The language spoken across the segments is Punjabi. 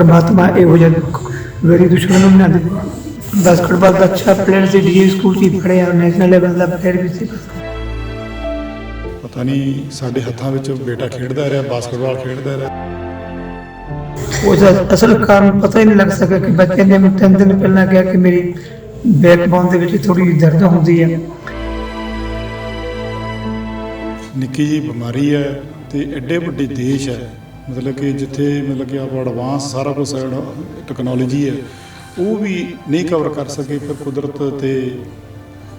ਪਰਮਾਤਮਾ ਇਹੋ ਜਿਹਾ ਮੇਰੀ ਦੁਸ਼ਮਣ ਨੂੰ ਨਾ ਦੇਵੇ ਬਾਸਕਟਬਾਲ ਦਾ ਅੱਛਾ ਪਲੇਅਰ ਸੀ ਡੀ ਸਕੂਲ ਹੀ ਪੜ੍ਹਿਆ ਨੈਸ਼ਨਲ ਲੈਵਲ ਦਾ ਪਲੇਅਰ ਵੀ ਸੀ। ਪਤਾ ਨਹੀਂ ਸਾਡੇ ਹੱਥਾਂ ਵਿੱਚ ਬੇਟਾ ਖੇਡਦਾ ਰਿਹਾ ਬਾਸਕਟਬਾਲ ਖੇਡਦਾ ਰਿਹਾ। ਉਹਦਾ ਅਸਲ ਕਾਰਨ ਪਤਾ ਹੀ ਨਹੀਂ ਲੱਗ ਸਕਿਆ ਕਿ ਬੱਚੇ ਨੇ ਮੈਨੂੰ ਤਿੰਨ ਦਿਨ ਪਹਿਲਾਂ ਕਿਹਾ ਕਿ ਮੇਰੀ ਬੈਕਬੋਨ ਦੇ ਵਿੱਚ ਥੋੜੀ ਜਿਹੀ ਦਰਦ ਹੁੰਦੀ ਹੈ ਨਿੱਕੀ ਜੀ ਬਿਮਾਰੀ ਹੈ ਤੇ ਐਡੇ ਵੱਡੇ ਦੇਸ਼ ਹੈ। ਮਤਲਬ ਕਿ ਜਿੱਥੇ ਮਤਲਬ ਕਿ ਆਪ ਐਡਵਾਂਸ ਸਾਰਾ ਕੁਝ ਟੈਕਨੋਲੋਜੀ ਹੈ ਉਹ ਵੀ ਨਹੀਂ ਕਵਰ ਕਰ ਸਕੇ ਫਿਰ ਕੁਦਰਤ ਤੇ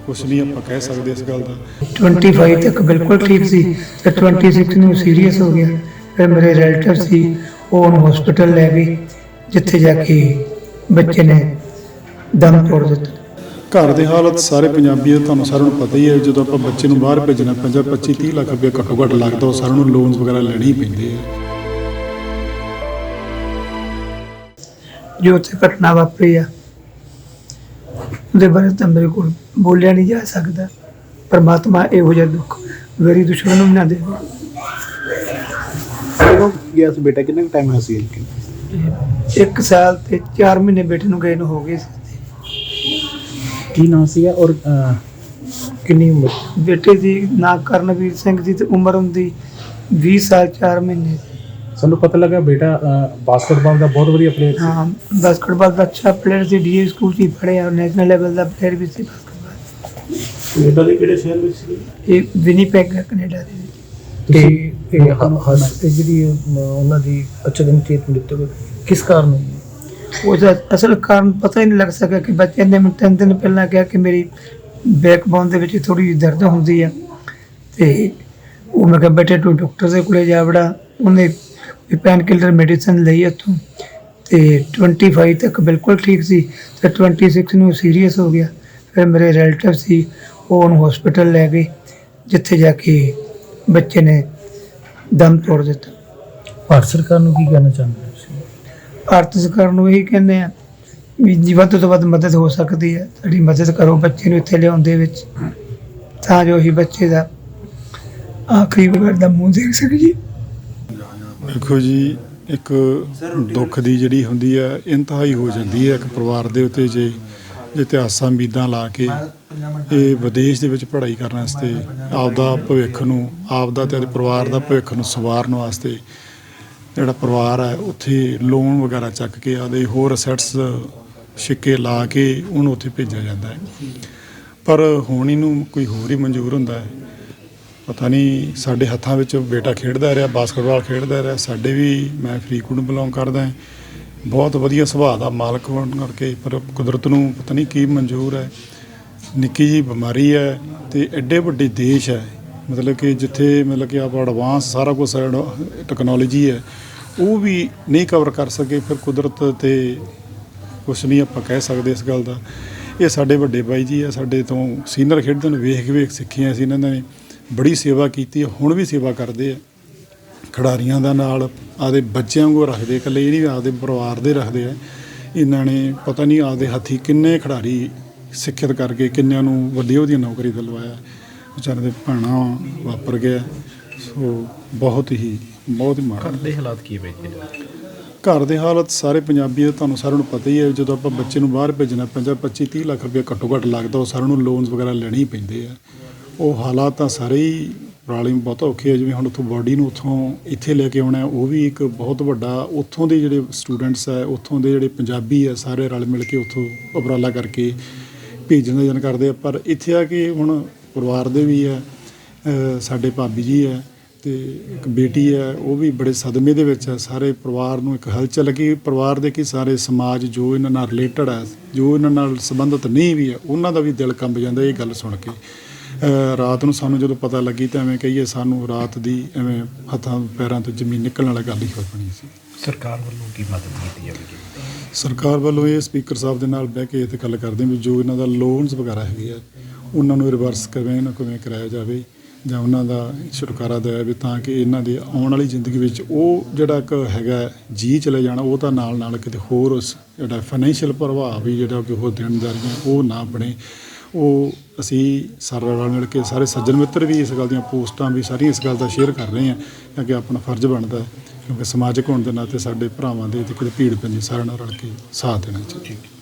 ਕੁਝ ਨਹੀਂ ਆਪਾਂ ਕਹਿ ਸਕਦੇ ਇਸ ਗੱਲ ਦਾ। 25 ਤੱਕ ਬਿਲਕੁਲ ਠੀਕ ਸੀ ਤੇ 26 ਨੂੰ ਸੀਰੀਅਸ ਹੋ ਗਿਆ। ਫਿਰ ਮੇਰੇ ਰਿਲੇਟਿਵ ਸੀ ਉਹ ਉਹਨੂੰ ਹਸਪੀਟਲ ਲੈ ਗਏ ਜਿੱਥੇ ਜਾ ਕੇ ਬੱਚੇ ਨੇ ਦਮ ਤੋੜ ਦਿੱਤਾ। ਘਰ ਦੇ ਹਾਲਤ ਸਾਰੇ ਪੰਜਾਬੀ ਦਾ ਤੁਹਾਨੂੰ ਸਾਰਿਆਂ ਨੂੰ ਪਤਾ ਹੀ ਹੈ ਜਦੋਂ ਆਪਾਂ ਬੱਚੇ ਨੂੰ ਬਾਹਰ ਭੇਜਣਾ ਪੈਂਦਾ 25 30 ਲੱਖ ਰੁਪਏ ਘੱਟੋ ਘੱਟ ਲੱਗਦਾ ਉਹ ਸਾਰਿਆਂ ਨੂੰ ਲੋਨਸ ਵਗੈਰਾ ਲੈਣੇ ਹੀ ਪੈਂਦੇ ਆ। ਜੋ ਉੱਥੇ ਘਟਨਾ ਵਾਪਰੀ ਆ ਉਹਦੇ ਬਾਰੇ ਤਾਂ ਮੇਰੇ ਕੋਲ ਬੋਲਿਆ ਨਹੀਂ ਜਾ ਸਕਦਾ। ਪਰਮਾਤਮਾ ਇਹੋ ਜਿਹਾ ਦੁੱਖ ਮੇਰੀ ਦੁਸ਼ਮਣ ਨੂੰ ਨਾ ਦੇਵੇ। ਕਦੋਂ ਗਿਆ ਸੀ ਬੇਟਾ? ਕਿੰਨਾ ਟਾਈਮ ਹੋਇਆ ਸੀ ਇਨਕੇ ਇੱਕ ਸਾਲ ਤੇ 4 ਮਹੀਨੇ ਬੇਟੇ ਨੂੰ ਗਏ ਨੂੰ ਹੋ ਗਏ ਸੀ। ਕੀ ਨਾਮ ਸੀਗਾ ਔਰ ਅਹ, ਕਿੰਨੀ ਉਮਰ? ਬੇਟੇ ਦੀ ਨਾਂ ਕਰਨਵੀਰ ਸਿੰਘ ਦੀ ਤੇ ਉਮਰ ਹੁੰਦੀ 20 ਸਾਲ 4 ਮਹੀਨੇ ਸਾਨੂੰ ਪਤਾ ਲੱਗਾ ਬੇਟਾ ਬਾਸਕਟਬਾਲ ਦਾ ਬਹੁਤ ਵਧੀਆ ਪਲੇਅਰ ਸੀ। ਹਾਂ ਬਾਸਕਟਬਾਲ ਦਾ ਅੱਛਾ ਪਲੇਅਰ ਸੀ ਡੀ ਸਕੂਲ ਹੀ ਪੜ੍ਹਿਆ ਨੈਸ਼ਨਲ ਲੈਵਲ ਦਾ ਪਲੇਅਰ ਵੀ ਸੀ ਬਾਸਕਟਬਾਲ ਕੈਨੇਡਾ ਦੇ ਕਿਹੜੇ ਸ਼ਹਿਰ ਵਿੱਚ ਸੀ? ਇਹ ਵਿਨੀਪੈਗ ਹੈ ਕੈਨੇਡਾ ਦੇ ਵਿੱਚ। ਤੁਸੀਂ ਇਹ ਹਸ ਇਹ ਜਿਹੜੀ ਅਹ, ਉਹਨਾਂ ਦੀ ਅਚਨਚੇਤ ਮ੍ਰਿਤੂ ਕਿਸ ਕਾਰਨ ਹੋਈ? ਉਹਦਾ ਅਸਲ ਕਾਰਨ ਪਤਾ ਹੀ ਨਹੀਂ ਲੱਗ ਸਕਿਆ ਕਿ ਬੱਚੇ ਨੇ ਮੈਨੂੰ ਤਿੰਨ ਦਿਨ ਪਹਿਲਾਂ ਕਿਹਾ ਕਿ ਮੇਰੀ ਬੈਕਬੋਨ ਦੇ ਵਿੱਚ ਥੋੜੀ ਜਿਹੀ ਦਰਦ ਹੁੰਦੀ ਹੈ ਤੇ ਉਹ ਮੈਂ ਕਿਹਾ ਬੇਟੇ ਤੂੰ ਡਾਕਟਰ ਦੇ ਕੋਲੇ ਜਾ ਵੜਾ। ਉਹਨੇ ਪੈਨ ਕਿਲਰ ਮੈਡੀਸਨ ਲਈ ਉੱਥੋਂ ਤੇ 25 ਤੱਕ ਬਿਲਕੁਲ ਠੀਕ ਸੀ। ਤੇ 26 ਨੂੰ ਸੀਰੀਅਸ ਹੋ ਗਿਆ। ਫਿਰ ਮੇਰੇ ਰਿਲੇਟਿਵ ਸੀ ਉਹ ਉਹਨੂੰ ਹਸਪੀਟਲ ਲੈ ਗਏ ਜਿੱਥੇ ਜਾ ਕੇ ਬੱਚੇ ਨੇ ਦਮ ਤੋੜ ਦਿੱਤਾ। ਭਾਰਤ ਸਰਕਾਰ ਨੂੰ ਕੀ ਕਹਿਣਾ ਚਾਹੁੰਦੇ ਹੋ ਭਾਰਤ ਸਰਕਾਰ ਨੂੰ ਇਹੀ ਕਹਿੰਦੇ ਆ ਵੀ ਜੀ ਵੱਧ ਤੋਂ ਵੱਧ ਮਦਦ ਹੋ ਸਕਦੀ ਹੈ। ਸਾਡੀ ਮਦਦ ਕਰੋ ਬੱਚੇ ਨੂੰ ਇੱਥੇ ਲਿਆਉਣ ਦੇ ਵਿੱਚ। ਤਾਂ ਜੋ ਹੀ ਬੱਚੇ ਦਾ ਆਖਰੀ ਵਾਰ ਦਾ ਮੂੰਹ ਦੇਖ ਸਕੀਏ ਦੇਖੋ ਜੀ, ਇੱਕ ਦੁੱਖ ਦੀ ਜਿਹੜੀ ਹੁੰਦੀ ਹੈ ਇੰਤਹਾਈ ਹੋ ਜਾਂਦੀ ਹੈ ਇੱਕ ਪਰਿਵਾਰ ਦੇ ਉੱਤੇ ਜੇ ਇਤਿਹਾਸਾਂ ਉਮੀਦਾਂ ਲਾ ਕੇ ਇਹ ਵਿਦੇਸ਼ ਦੇ ਵਿੱਚ ਪੜ੍ਹਾਈ ਕਰਨ ਵਾਸਤੇ, ਆਪਦਾ ਭਵਿੱਖ ਨੂੰ, ਆਪਦਾ ਤੇ ਪਰਿਵਾਰ ਦਾ ਭਵਿੱਖ ਨੂੰ ਸਵਾਰਨ ਵਾਸਤੇ ਜਿਹੜਾ ਪਰਿਵਾਰ ਹੈ ਉੱਥੇ ਲੋਨ ਵਗੈਰਾ ਚੱਕ ਕੇ ਆਪਦੇ ਹੋਰ ਅਸੈਟਸ ਛਿੱਕੇ ਲਾ ਕੇ ਉਹਨੂੰ ਉੱਥੇ ਭੇਜਿਆ ਜਾਂਦਾ ਹੈ। ਪਰ ਹੁਣ ਇਹਨੂੰ ਕੋਈ ਹੋਰ ਹੀ ਮਨਜ਼ੂਰ ਹੁੰਦਾ ਹੈ। ਪਤਾ ਨਹੀਂ ਸਾਡੇ ਹੱਥਾਂ ਵਿੱਚ ਬੇਟਾ ਖੇਡਦਾ ਰਿਹਾ ਬਾਸਕਟਬਾਲ ਖੇਡਦਾ ਰਿਹਾ, ਸਾਡੇ ਵੀ ਮੈਂ ਫਰੀਕੂਡ ਬਿਲੋਂਗ ਕਰਦਾ ਹਾਂ। ਬਹੁਤ ਵਧੀਆ ਸੁਭਾਅ ਦਾ ਮਾਲਕ ਹੋਣ ਕਰਕੇ, ਪਰ ਕੁਦਰਤ ਨੂੰ ਪਤਾ ਨਹੀਂ ਕੀ ਮਨਜ਼ੂਰ ਹੈ। ਨਿੱਕੀ ਜੀ ਬਿਮਾਰੀ ਹੈ ਤੇ ਐਡੇ ਵੱਡੇ ਦੇਸ਼ ਹੈ। ਮਤਲਬ ਕਿ ਜਿੱਥੇ ਮਤਲਬ ਕਿ ਆਪ ਐਡਵਾਂਸ ਸਾਰਾ ਕੁਝ ਟੈਕਨੋਲੋਜੀ ਹੈ, ਉਹ ਵੀ ਨਹੀਂ ਕਵਰ ਕਰ ਸਕੇ, ਫਿਰ ਕੁਦਰਤ ਤੇ ਕੁਝ ਨਹੀਂ ਆਪਾਂ ਕਹਿ ਸਕਦੇ ਇਸ ਗੱਲ ਦਾ। ਇਹ ਸਾਡੇ ਵੱਡੇ ਬਾਈ ਜੀ ਆ ਸਾਡੇ ਤੋਂ ਸੀਨੀਅਰ ਖੇਡਦੇ ਨੂੰ, ਵੇਖ ਵੇਖ ਸਿੱਖੀਆਂ ਸੀ ਇਹਨਾਂ ਨੇ। ਬੜੀ ਸੇਵਾ ਕੀਤੀ ਹੈ ਹੁਣ ਵੀ ਸੇਵਾ ਕਰਦੇ ਆ। ਖਿਡਾਰੀਆਂ ਦਾ ਨਾਲ ਆਦੇ ਬੱਚਿਆਂ ਵਾਂਗੂ ਰੱਖਦੇ ਇਕੱਲੇ ਨਹੀਂ ਆਦੇ ਪਰਿਵਾਰ ਦੇ ਰੱਖਦੇ ਆ। ਇਹਨਾਂ ਨੇ ਪਤਾ ਨਹੀਂ ਆਦੇ ਹੱਥੀ ਕਿੰਨੇ ਖਿਡਾਰੀ ਸਿੱਖਿਅਤ ਕਰਕੇ ਕਿੰਨਿਆਂ ਨੂੰ ਵੱਡੀ ਉਹਦੀ ਨੌਕਰੀ ਦਿਲਵਾਇਆ। ਵਿਚਾਰੇ ਦੇ ਭਾਣਾ ਵਾਪਰ ਗਿਆ। ਸੋ ਬਹੁਤ ਹੀ ਬਹੁਤ ਹੀ ਮਾੜਾ ਦੇ ਹਾਲਾਤ ਕੀ ਵੇਖੇ ਘਰ ਦੇ ਹਾਲਤ ਸਾਰੇ ਪੰਜਾਬੀ ਦਾ ਤੁਹਾਨੂੰ ਸਾਰਿਆਂ ਨੂੰ ਪਤਾ ਹੀ ਹੈ ਜਦੋਂ ਆਪਾਂ ਬੱਚੇ ਨੂੰ ਬਾਹਰ ਭੇਜਣਾ ਪੈਂਦਾ 25 30 ਲੱਖ ਰੁਪਏ ਘੱਟੋ ਘੱਟ ਲੱਗਦਾ ਉਹ ਸਾਰਿਆਂ ਨੂੰ ਲੋਨਸ ਵਗੈਰਾ ਲੈਣੇ ਹੀ ਪੈਂਦੇ ਆ। ਉਹ ਹਾਲਾਤ ਤਾਂ ਸਾਰੇ ਹੀ ਪ੍ਰਾਲੀ ਬਹੁਤ ਔਖੇ ਆ। ਜਿਵੇਂ ਹੁਣ ਉੱਥੋਂ ਬਾਡੀ ਨੂੰ ਉੱਥੋਂ ਇੱਥੇ ਲੈ ਕੇ ਆਉਣਾ ਉਹ ਵੀ ਇੱਕ ਬਹੁਤ ਵੱਡਾ, ਉੱਥੋਂ ਦੇ ਜਿਹੜੇ ਸਟੂਡੈਂਟਸ ਹੈ ਉੱਥੋਂ ਦੇ ਜਿਹੜੇ ਪੰਜਾਬੀ ਆ, ਸਾਰੇ ਰਲ ਮਿਲ ਕੇ ਉੱਥੋਂ ਉਪਰਾਲਾ ਕਰਕੇ ਭੇਜਣ ਦਾ ਜਨ ਕਰਦੇ ਆ। ਪਰ ਇੱਥੇ ਆ ਕੇ ਹੁਣ ਪਰਿਵਾਰ ਦੇ ਵੀ ਆ ਸਾਡੇ ਭਾਬੀ ਜੀ ਹੈ ਤੇ ਇੱਕ ਬੇਟੀ ਹੈ ਉਹ ਵੀ ਬੜੇ ਸਦਮੇ ਦੇ ਵਿੱਚ ਹੈ ਸਾਰੇ ਪਰਿਵਾਰ ਨੂੰ ਇੱਕ ਹਲਚਲ ਕਿ ਪਰਿਵਾਰ ਦੇ ਕਿ ਸਾਰੇ ਸਮਾਜ ਜੋ ਇਹਨਾਂ ਨਾਲ ਰਿਲੇਟਡ ਹੈ ਜੋ ਇਹਨਾਂ ਨਾਲ ਸੰਬੰਧਿਤ ਨਹੀਂ ਵੀ ਹੈ ਉਹਨਾਂ ਦਾ ਵੀ ਦਿਲ ਕੰਬ ਜਾਂਦਾ ਇਹ ਗੱਲ ਸੁਣ ਕੇ। ਰਾਤ ਨੂੰ ਸਾਨੂੰ ਜਦੋਂ ਪਤਾ ਲੱਗੀ ਤਾਂ ਐਵੇਂ ਕਹੀਏ ਸਾਨੂੰ ਰਾਤ ਦੀ ਐਵੇਂ ਹੱਥਾਂ ਪੈਰਾਂ ਤੋਂ ਜ਼ਮੀਨ ਨਿਕਲਣ ਵਾਲੀ ਗੱਲ ਹੀ ਹੋ ਬਣੀ ਸੀ। ਸਰਕਾਰ ਵੱਲੋਂ ਕੀ ਮਦਦ ਕੀਤੀ ਜਾਵੇਗੀ ਸਰਕਾਰ ਵੱਲੋਂ ਇਹ ਸਪੀਕਰ ਸਾਹਿਬ ਦੇ ਨਾਲ ਬਹਿ ਕੇ ਇਹ ਤੇ ਗੱਲ ਕਰਦੇ ਵੀ ਜੋ ਇਹਨਾਂ ਦਾ ਲੋਨਸ ਵਗੈਰਾ ਹੈਗੇ ਆ ਉਹਨਾਂ ਨੂੰ ਰਿਵਰਸ ਕਿਵੇਂ ਨਾ ਕਿਵੇਂ ਕਰਾਇਆ ਜਾਵੇ ਜਾਂ ਉਹਨਾਂ ਦਾ ਛੁਟਕਾਰਾ ਦਿਆ ਵੀ ਤਾਂ ਕਿ ਇਹਨਾਂ ਦੇ ਆਉਣ ਵਾਲੀ ਜ਼ਿੰਦਗੀ ਵਿੱਚ ਉਹ ਜਿਹੜਾ ਇੱਕ ਹੈਗਾ ਜੀ ਚਲੇ ਜਾਣਾ ਉਹ ਤਾਂ ਨਾਲ ਨਾਲ ਕਿਤੇ ਹੋਰ ਉਸ ਜਿਹੜਾ ਫਾਈਨੈਂਸ਼ੀਅਲ ਪ੍ਰਭਾਵ ਵੀ ਜਿਹੜਾ ਕਿ ਉਹ ਦੇਣਦਾਰੀਆਂ ਉਹ ਨਾ ਬਣੇ। ਉਹ ਅਸੀਂ ਸਾਰੇ ਰਲ ਮਿਲ ਕੇ ਸਾਰੇ ਸੱਜਣ ਮਿੱਤਰ ਵੀ ਇਸ ਗੱਲ ਦੀਆਂ ਪੋਸਟਾਂ ਵੀ ਸਾਰੀਆਂ ਇਸ ਗੱਲ ਦਾ ਸ਼ੇਅਰ ਕਰ ਰਹੇ ਹਾਂ ਕਿਉਂਕਿ ਆਪਣਾ ਫਰਜ਼ ਬਣਦਾ ਹੈ, ਕਿਉਂਕਿ ਸਮਾਜਿਕ ਹੋਣ ਦੇ ਨਾਤੇ ਸਾਡੇ ਭਰਾਵਾਂ ਦੇ ਤੇ ਕਿਹੜੇ ਭੀੜ ਪੈਂਦੀ ਸਾਰਿਆਂ ਨਾਲ ਰਲ ਕੇ ਸਾਥ ਦੇਣਾ ਚਾਹੀਦਾ।